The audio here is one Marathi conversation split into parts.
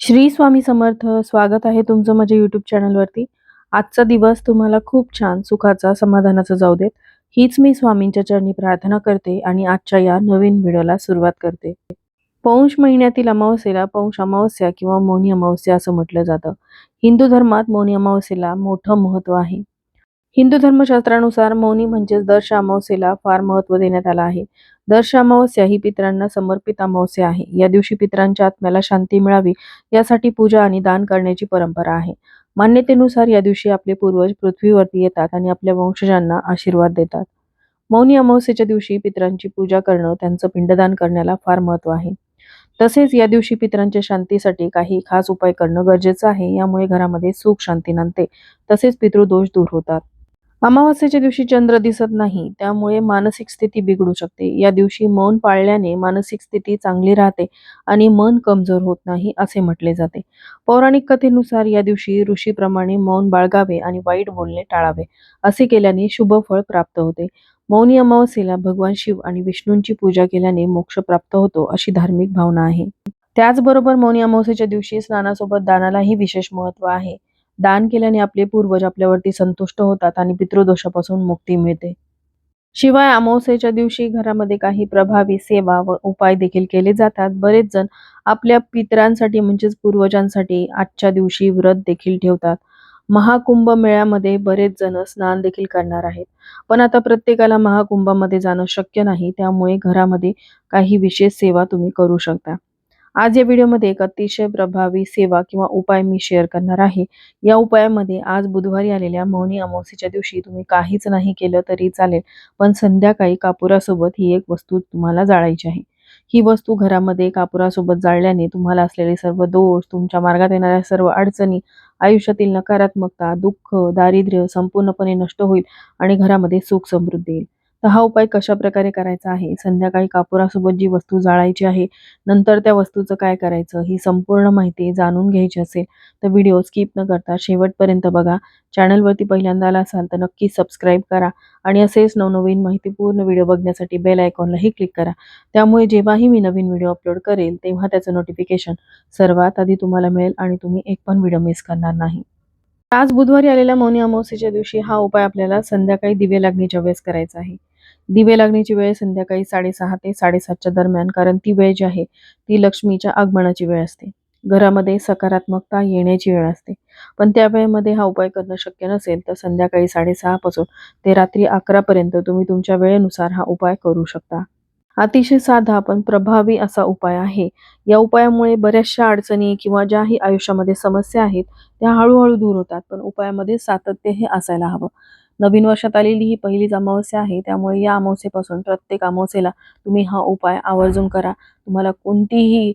श्री स्वामी समर्थ स्वागत आहे तुमचं माझ्या युट्यूब चॅनलवरती आजचा दिवस तुम्हाला खूप छान सुखाचा समाधानाचा जाऊ देत. हीच मी स्वामींच्या चरणी प्रार्थना करते आणि आजच्या या नवीन व्हिडिओला सुरुवात करते. पौष महिन्यातील अमावस्येला पौष अमावस्या किंवा मौनी अमावस्या असं म्हटलं जातं. हिंदू धर्मात मौनी अमावस्येला मोठं महत्त्व आहे. हिंदू धर्मशास्त्रानुसार मौनी म्हणजेच दर्श अमावस्येला फार महत्त्व देण्यात आलं आहे. दर्श अमावस्या ही पितरांना समर्पित अमावस्या आहे. या दिवशी पितरांच्या आत्म्याला शांती मिळावी यासाठी पूजा आणि दान करण्याची परंपरा आहे. मान्यतेनुसार या दिवशी आपले पूर्वज पृथ्वीवरती येतात आणि आपल्या वंशजांना आशीर्वाद देतात. मौनी अमावस्येच्या दिवशी पितरांची पूजा करणं त्यांचं पिंडदान करण्याला फार महत्त्व आहे. तसेच या दिवशी पितरांच्या शांतीसाठी काही खास उपाय करणं गरजेचं आहे. यामुळे घरामध्ये सुख शांती नांदते. तसेच पितृदोष दूर होतात. अमावस्येच्या दिवशी चंद्र दिसत नाही त्यामुळे मानसिक स्थिती बिघडू शकते. या दिवशी मौन पाळल्याने मानसिक स्थिती चांगली राहते आणि मन कमजोर होत नाही असे म्हटले जाते. पौराणिक कथेनुसार या दिवशी ऋषीप्रमाणे मौन बाळगावे आणि वाईट बोलणे टाळावे असे केल्याने शुभ फळ प्राप्त होते. मौनी अमावस्येला भगवान शिव आणि विष्णूंची पूजा केल्याने मोक्ष प्राप्त होतो अशी धार्मिक भावना आहे. त्याचबरोबर मौनी अमावस्येच्या दिवशी स्नानासोबत दानालाही विशेष महत्त्व आहे. दान केल्याने आपले पूर्वज आपल्यावरती संतुष्ट होतात आणि पितृदोषापासून मुक्ती मिळते. शिवाय अमावस्येच्या दिवशी घरामध्ये काही प्रभावी सेवा व उपाय देखील केले जातात. बरेच जण आपल्या पितरांसाठी म्हणजेच पूर्वजांसाठी आजच्या दिवशी व्रत देखील ठेवतात. महाकुंभ मेळ्यामध्ये बरेच जण स्नान देखील करणार आहेत. पण आता प्रत्येकाला महाकुंभामध्ये जाणं शक्य नाही. त्यामुळे घरामध्ये काही विशेष सेवा तुम्ही करू शकता. आज या व्हिडिओमध्ये एक अतिशय प्रभावी सेवा किंवा उपाय मी शेअर करणार आहे. या उपायामध्ये आज बुधवारी आलेल्या मौनी अमावस्येच्या दिवशी तुम्ही काहीच नाही केलं तरी चालेल पण संध्याकाळी कापुरासोबत ही एक वस्तू तुम्हाला जाळायची आहे. ही वस्तू घरामध्ये कापुरासोबत जाळल्याने तुम्हाला असलेले सर्व दोष तुमच्या मार्गात येणाऱ्या सर्व अडचणी आयुष्यातील नकारात्मकता दुःख दारिद्र्य संपूर्णपणे नष्ट होईल आणि घरामध्ये सुख समृद्धी येईल. तर हा उपाय कशा प्रकारे करायचा आहे? संध्याकाळी कापुरासोबत जी वस्तू जाळायची आहे नंतर त्या वस्तूचं काय करायचं? ही संपूर्ण माहिती जाणून घ्यायची असेल तर व्हिडिओ स्किप न करता शेवटपर्यंत बघा. चॅनलवरती पहिल्यांदा आला असाल तर नक्की सबस्क्राईब करा आणि असेच नवनवीन माहितीपूर्ण व्हिडिओ बघण्यासाठी बेल आयकॉनलाही क्लिक करा. त्यामुळे जेव्हाही मी नवीन व्हिडिओ अपलोड करेल तेव्हा त्याचं नोटिफिकेशन सर्वात आधी तुम्हाला मिळेल आणि तुम्ही एक पण व्हिडिओ मिस करणार नाही. आज बुधवारी आलेल्या मौनी अमावस्येच्या दिवशी हा उपाय आपल्याला संध्याकाळी दिवे लागण्याच्या वेळेस करायचा आहे. दिवे लागण्याची वेळ संध्याकाळी साडेसहा ते साडेसातच्या दरम्यान कारण ती वेळ जी आहे ती लक्ष्मीच्या आगमनाची वेळ असते. घरामध्ये सकारात्मकता येण्याची वेळ असते. पण त्या वेळेमध्ये हा उपाय करणं शक्य नसेल तर संध्याकाळी साडेसहापासून ते रात्री अकरापर्यंत तुम्ही तुमच्या वेळेनुसार हा उपाय करू शकता. अतिशय साधा पण प्रभावी असा उपाय आहे. या उपायामुळे बऱ्याचशा अडचणी किंवा ज्याही आयुष्यामध्ये समस्या आहेत त्या हळूहळू दूर होतात पण उपायामध्ये सातत्य हे असायला हवं. नवीन वर्षात आलेली ही पहिलीच अमावस्या आहे. त्यामुळे या अमावस्येपासून प्रत्येक अमावस्येला तुम्ही हा उपाय आवर्जून करा. तुम्हाला कोणतीही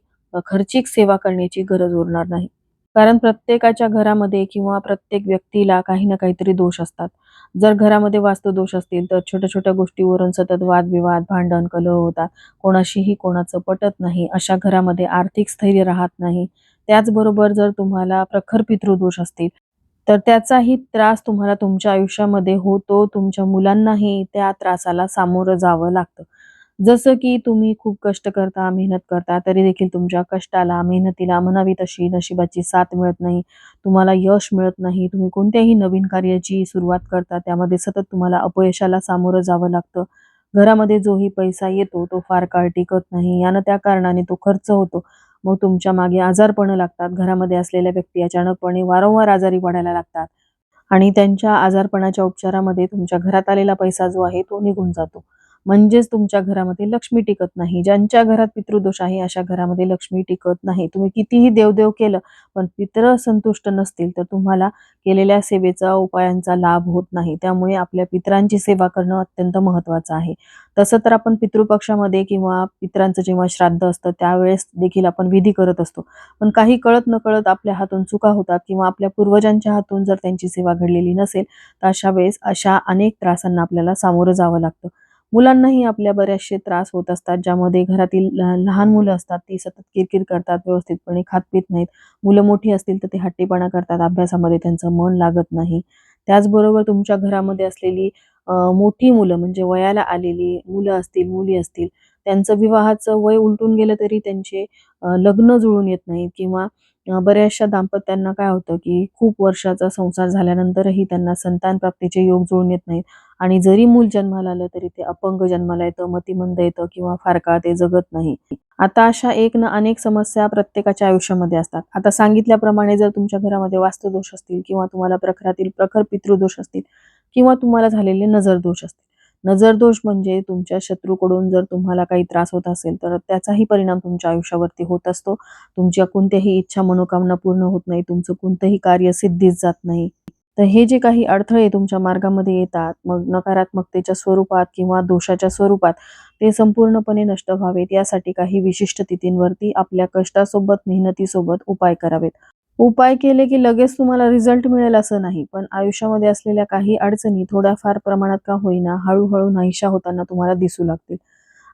खर्चिक सेवा करण्याची गरज उरणार नाही. कारण प्रत्येकाच्या घरामध्ये किंवा प्रत्येक व्यक्तीला काही ना काहीतरी दोष असतात. जर घरामध्ये वास्तुदोष असतील तर छोट्या छोट्या गोष्टीवरून सतत वादविवाद भांडण कलह होतात. कोणाशीही कोणाचं पटत नाही. अशा घरामध्ये आर्थिक स्थैर्य राहत नाही. त्याचबरोबर जर तुम्हाला प्रखर पितृदोष असतील तर त्याचाही त्रास तुम्हाला तुमच्या आयुष्यामध्ये होतो तुमच्या मुलांनाही त्या त्रासाला सामोरं जावं लागतं. जसं की तुम्ही खूप कष्ट करता मेहनत करता तरी देखील तुमच्या कष्टाला मेहनतीला म्हणावी तशी नशिबाची साथ मिळत नाही तुम्हाला यश मिळत नाही तुम्ही कोणत्याही नवीन कार्याची सुरुवात करता त्यामध्ये सतत तुम्हाला अपयशाला सामोरं जावं लागतं. घरामध्ये जोही पैसा येतो तो फार काळ टिकत नाही यानं त्या कारणाने तो खर्च होतो. मग तुमच्या मागे आजारपणं लागतात. घरामध्ये असलेल्या व्यक्ती अचानकपणे वारंवार आजारी पडायला लागतात. आणि त्यांच्या आजारपणाच्या उपचारामध्ये तुमच्या घरात आलेला पैसा जो आहे तो निघून जातो. म्हणजेच तुमच्या घरामध्ये लक्ष्मी टिकत नाही. ज्यांच्या घरात पितृदोष आहे अशा घरामध्ये लक्ष्मी टिकत नाही. तुम्ही कितीही देवदेव केलं पण पित्र संतुष्ट नसतील तर तुम्हाला केलेल्या सेवेचा उपायांचा लाभ होत नाही. त्यामुळे आपल्या पितरांची सेवा करणं अत्यंत महत्वाचं आहे. तसं तर आपण पितृपक्षामध्ये किंवा पित्रांचं जेव्हा श्राद्ध असतं त्यावेळेस देखील आपण विधी करत असतो. पण काही कळत नकळत आपल्या हातून चुका होतात किंवा आपल्या पूर्वजांच्या हातून जर त्यांची सेवा घडलेली नसेल तर अशा वेळेस अशा अनेक त्रासांना आपल्याला सामोरं जावं लागतं. मुलांनाही आपल्या बऱ्याचशे त्रास होत असतात ज्यामध्ये घरातील लहान मुलं असतात ती सतत किरकिर करतात व्यवस्थितपणे खात पित नाहीत. मुलं मोठी असतील तर ते हट्टीपणा करतात अभ्यासामध्ये त्यांचं मन लागत नाही. त्याचबरोबर तुमच्या घरामध्ये असलेली मोठी मुलं म्हणजे वयाला आलेली मुलं असतील मुली असतील त्यांचं विवाहाचं वय उलटून गेलं तरी त्यांचे लग्न जुळून येत नाहीत किंवा बऱ्याचशा दाम्पत्यांना काय होतं की खूप वर्षाचा संसार झाल्यानंतरही त्यांना संतान प्राप्तीचे योग जुळून येत नाहीत. आणि जरी मूल जन्माला आलं तरी ते अपंग जन्माला येतं मतिमंद येतं किंवा फार काळ ते जगत नाही. आता अशा एक ना अनेक समस्या प्रत्येकाच्या आयुष्यामध्ये असतात. आता सांगितल्याप्रमाणे जर तुमच्या घरामध्ये वास्तुदोष असतील किंवा तुम्हाला प्रखरातील प्रखर पितृदोष असतील किंवा तुम्हाला झालेले नजर दोष असतील नजर दोष म्हणजे तुमच्या शत्रूकडून जर तुम्हाला काही त्रास होत असेल तर त्याचाही परिणाम तुमच्या आयुष्यावरती होत असतो. तुमच्या कोणत्याही इच्छा मनोकामना पूर्ण होत नाही. तुमचं कोणतंही कार्य सिद्धीच जात नाही. तर हे जे काही अडथळे तुमच्या मार्गामध्ये येतात मग नकारात्मकतेच्या स्वरूपात किंवा दोषाच्या स्वरूपात ते संपूर्णपणे नष्ट व्हावेत. यासाठी काही विशिष्ट तिथींवरती आपल्या कष्टासोबत मेहनतीसोबत उपाय करावेत. उपाय केले की लगेच तुम्हाला रिझल्ट मिळेल असं नाही. पण आयुष्यामध्ये असलेल्या काही अडचणी थोड्याफार प्रमाणात का होईना हळूहळू नाहीशा होताना तुम्हाला दिसू लागतील.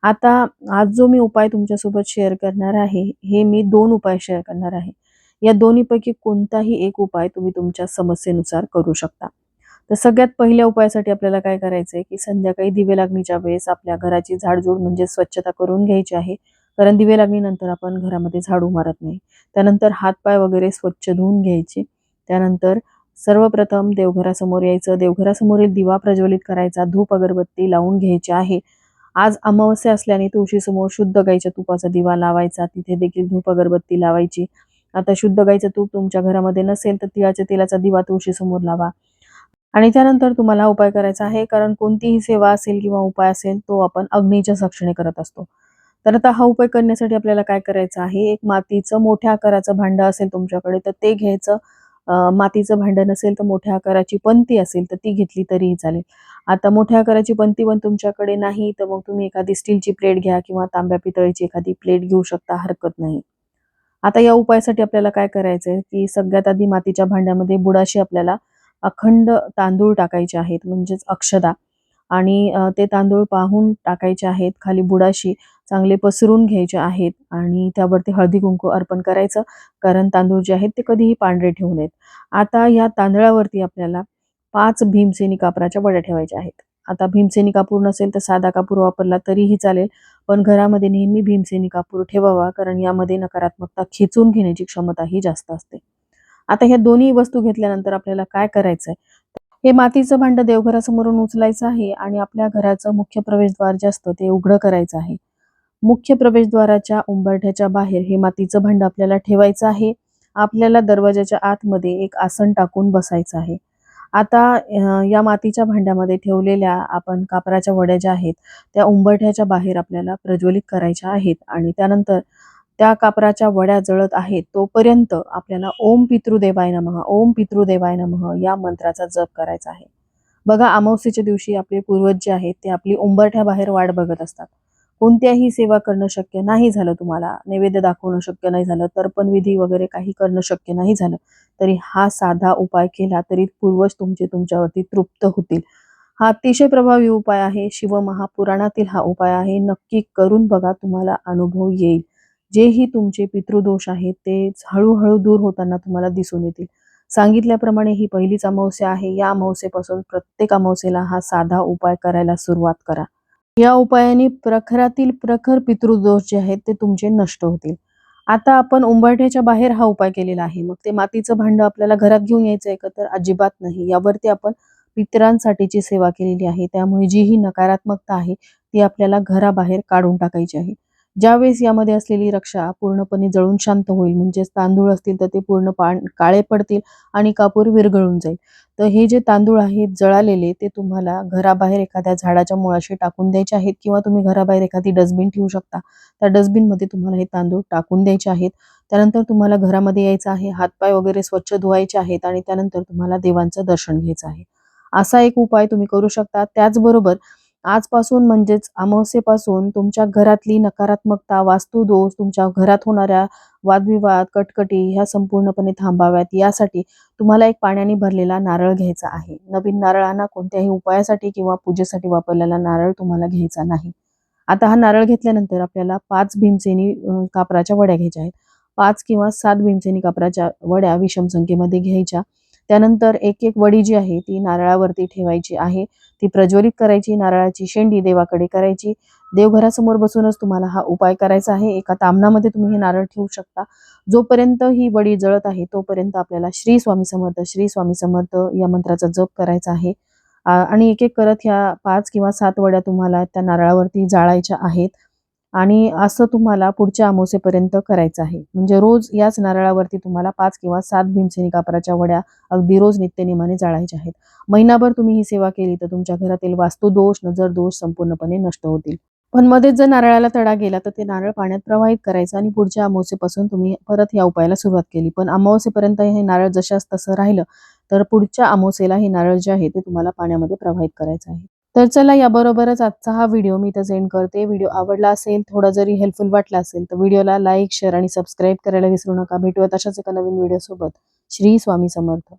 आता आज जो मी उपाय तुमच्यासोबत शेअर करणार आहे हे मी दोन उपाय शेअर करणार आहे. या दोन्हीपैकी कोणताही एक उपाय तुम्ही तुमच्या समस्येनुसार करू शकता. तर सगळ्यात पहिल्या उपायासाठी आपल्याला काय करायचं आहे की संध्याकाळी दिवे लागणीच्या वेळेस आपल्या घराची झाडझूड म्हणजे स्वच्छता करून घ्यायची आहे. कारण दिवे लागणीनंतर आपण घरामध्ये झाडू मारत नाही. त्यानंतर हातपाय वगैरे स्वच्छ धुवून घ्यायचे. त्यानंतर सर्वप्रथम देवघरासमोर यायचं. देवघरासमोरील दिवा प्रज्वलित करायचा. धूप अगरबत्ती लावून घ्यायची आहे. आज अमावस्या असल्याने तुळशीसमोर शुद्ध गाईच्या तुपाचा दिवा लावायचा. तिथे देखील धूप अगरबत्ती लावायची. आता शुद्ध गाईचं तूप तुमच्या घरामध्ये नसेल तर तिळाच्या तेलाचा दिवा तुळशीसमोर लावा. आणि त्यानंतर तुम्हाला उपाय करायचा आहे. कारण कोणतीही सेवा असेल किंवा उपाय असेल तो आपण अग्नीच्या साक्षीने करत असतो. तर आता हा उपाय करण्यासाठी आपल्याला काय करायचं आहे? एक मातीचं मोठ्या आकाराचं भांडं असेल तुमच्याकडे तर ते घ्यायचं. मातीचं भांडं नसेल तर मोठ्या आकाराची पंती असेल तर ती घेतली तरीही चालेल. आता मोठ्या आकाराची पंती पण तुमच्याकडे नाही तर मग तुम्ही एखादी स्टीलची प्लेट घ्या किंवा तांब्या पितळीची एखादी प्लेट घेऊ शकता हरकत नाही. आता या उपायासाठी आपल्याला काय करायचंय की सगळ्यात आधी मातीच्या भांड्यामध्ये बुडाशी आपल्याला अखंड तांदूळ टाकायचे आहेत म्हणजेच अक्षदा. आणि ते तांदूळ पाहून टाकायचे आहेत खाली बुडाशी. चांगले पसरून घ्यायचे आहेत आणि त्यावरती हळदी कुंकू अर्पण करायचं. कारण तांदूळ जे आहेत ते कधीही पांढरे ठेवू नयेत. आता या तांदळावरती आपल्याला पाच भीमसेनी कापराच्या वड्या ठेवायच्या आहेत. आता भीमसेनी कापूर नसेल तर साधा कापूर वापरला तरीही चालेल. पण घरामध्ये नेहमी भीमसेनी कापूर ठेवावा कारण यामध्ये नकारात्मकता खेचून घेण्याची क्षमता ही जास्त असते. आता ह्या दोन्ही वस्तू घेतल्यानंतर आपल्याला काय करायचंय? हे मातीचं भांड देवघरासमोरून उचलायचं आहे आणि आपल्या घराचं मुख्य प्रवेशद्वार जे असतं ते उघडं करायचं आहे. मुख्य प्रवेशद्वाराच्या उंबरठ्याच्या बाहेर हे मातीचं भांड आपल्याला ठेवायचं आहे. आपल्याला दरवाजाच्या आतमध्ये एक आसन टाकून बसायचं आहे. आता या मातीच्या भांड्यामध्ये ठेवलेल्या आपण कापराच्या वड्या ज्या आहेत त्या उंबरठ्याच्या बाहेर आपल्याला प्रज्वलित करायच्या आहेत आणि त्यानंतर त्या कापराच्या वड्या जळत आहेत तोपर्यंत आपल्याला ओम पितृदेवाय नमः ओम पितृदेवाय नमः या मंत्राचा जप करायचा आहे. बघा अमावस्येच्या दिवशी आपले पूर्वज जे आहेत ते आपली उंबरठ्या बाहेर वाट बघत असतात. कोणत्याही सेवा करणं शक्य नाही झालं तुम्हाला नैवेद्य दाखवणं शक्य नाही झालं तर्पण विधी वगैरे काही करणं शक्य नाही झालं तरी हा साधा उपाय केला तरी पूर्वज तुमचे तुमच्यावरती तृप्त होतील. हा अतिशय प्रभावी उपाय आहे शिवमहापुराणातील हा उपाय आहे नक्की करून बघा तुम्हाला अनुभव येईल. जेही तुमचे पितृदोष आहेत ते हळूहळू दूर होताना तुम्हाला दिसून येतील. सांगितल्याप्रमाणे ही पहिलीच अमावस्या आहे या अमावस्येपासून प्रत्येक अमावस्येला हा साधा उपाय करायला सुरुवात करा. या उपायाने प्रखरातील प्रखर पितृदोष जे आहेत ते तुमचे नष्ट होतील. आता आपण उंबरठ्याच्या बाहेर हा उपाय केलेला आहे. मग ते मातीचं भांड आपल्याला घरात घेऊन यायचं आहे का? तर अजिबात नाही. यावरती आपण पितरांसाठीची सेवा केलेली आहे. त्यामुळे जी ही नकारात्मकता आहे ती आपल्याला घराबाहेर काढून टाकायची आहे. ज्यावेळेस यामध्ये असलेली रक्षा पूर्णपणे जळून शांत होईल म्हणजेच तांदूळ असतील तर ते पूर्ण पान काळे पडतील आणि कापूर विरघळून जाईल. तर हे जे तांदूळ आहेत जळालेले ते तुम्हाला घराबाहेर एखाद्या झाडाच्या मुळाशी टाकून द्यायचे आहेत किंवा तुम्ही घराबाहेर एखादी डस्टबिन ठेवू शकता. त्या डस्टबिनमध्ये तुम्हाला हे तांदूळ टाकून द्यायचे आहेत. त्यानंतर तुम्हाला घरामध्ये यायचं आहे हातपाय वगैरे स्वच्छ धुवायचे आहेत आणि त्यानंतर तुम्हाला देवांचं दर्शन घ्यायचं आहे. असा एक उपाय तुम्ही करू शकता. त्याचबरोबर आजपासून म्हणजेच अमावस्येपासून तुमच्या घरातली नकारात्मकता वास्तुदोष तुमच्या घरात होणाऱ्या वादविवाद कटकटी ह्या संपूर्णपणे थांबाव्यात. यासाठी तुम्हाला एक पाण्याने भरलेला नारळ घ्यायचा आहे. नवीन नारळांना कोणत्याही उपायासाठी किंवा पूजेसाठी वापरलेला नारळ तुम्हाला घ्यायचा नाही. आता हा नारळ घेतल्यानंतर आपल्याला पाच भीमसेनी कापराच्या वड्या घ्यायच्या आहेत. पाच किंवा सात भीमसेनी कापराच्या वड्या विषम संख्येमध्ये घ्यायच्या. त्यानंतर एक एक वडी जी आहे ती नारळावरती ठेवायची आहे. ती प्रज्वलित करायची नारळाची शेंडी देवाकडे करायची. देवघरासमोर बसूनच तुम्हाला हा उपाय करायचा आहे. एका तामणामध्ये तुम्ही हे नारळ ठेवू शकता. जोपर्यंत ही वडी जळत आहे तोपर्यंत आपल्याला श्री स्वामी समर्थ श्री स्वामी समर्थ या मंत्राचा जप करायचा आहे. आणि एक एक करत ह्या पाच किंवा सात वड्या तुम्हाला त्या नारळावरती जाळायच्या आहेत. आणि असं तुम्हाला पुढच्या आमोसेपर्यंत करायचं आहे. म्हणजे रोज याच नारळावरती तुम्हाला पाच किंवा सात भीमसेनी कापराच्या वड्या अगदी रोज नित्यनेमाने जाळायच्या आहेत. महिनाभर तुम्ही ही सेवा केली तर तुमच्या घरातील वास्तुदोष नजर दोष संपूर्णपणे नष्ट होतील. पण मध्येच जर नारळाला तडा गेला तर ते नारळ पाण्यात प्रवाहित करायचं आणि पुढच्या अमावस्येपासून तुम्ही परत या उपायाला सुरुवात केली. पण अमावस्येपर्यंत हे नारळ जशाच तसं राहिलं तर पुढच्या अमावस्येला हे नारळ जे आहे ते तुम्हाला पाण्यामध्ये प्रवाहित करायचं आहे. तर चला याबरोबरच आजचा हा व्हिडिओ मी इथं सेंड करते. व्हिडिओ आवडला असेल थोडा जरी हेल्पफुल वाटला असेल तर व्हिडिओला लाईक शेअर आणि सबस्क्राईब करायला विसरू नका. भेटूयात अशाच एका नवीन व्हिडिओसोबत श्री स्वामी समर्थ.